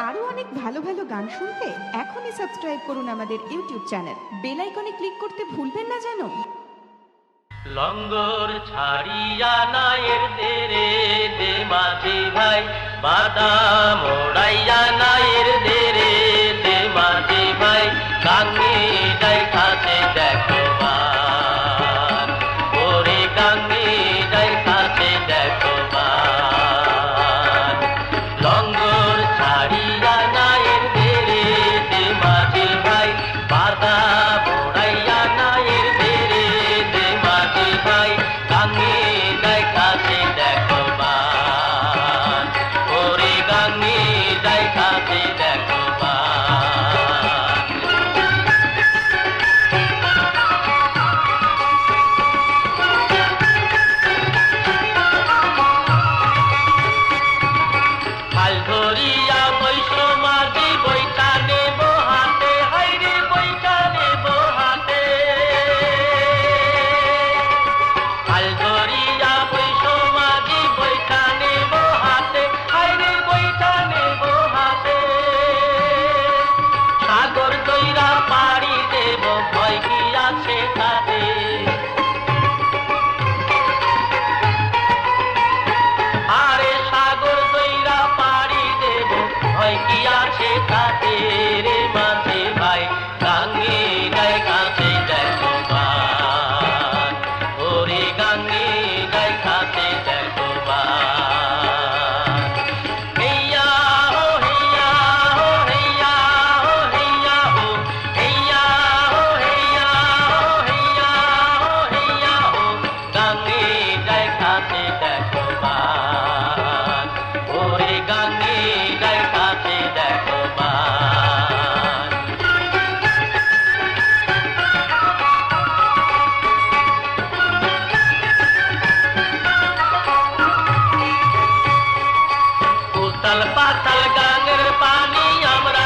আরও অনেক ভালো ভালো গান শুনতে এখনই সাবস্ক্রাইব করুন আমাদের ইউটিউব চ্যানেল। বেল আইকনে ক্লিক করতে ভুলবেন না যেন লঙ্গর ছাড়িয়া নায়ের দেরে দে মাঝি ভাই বাদা মোড়াইয়া নায়ের দে chegar. पातल पातल गांगर पानी अमरा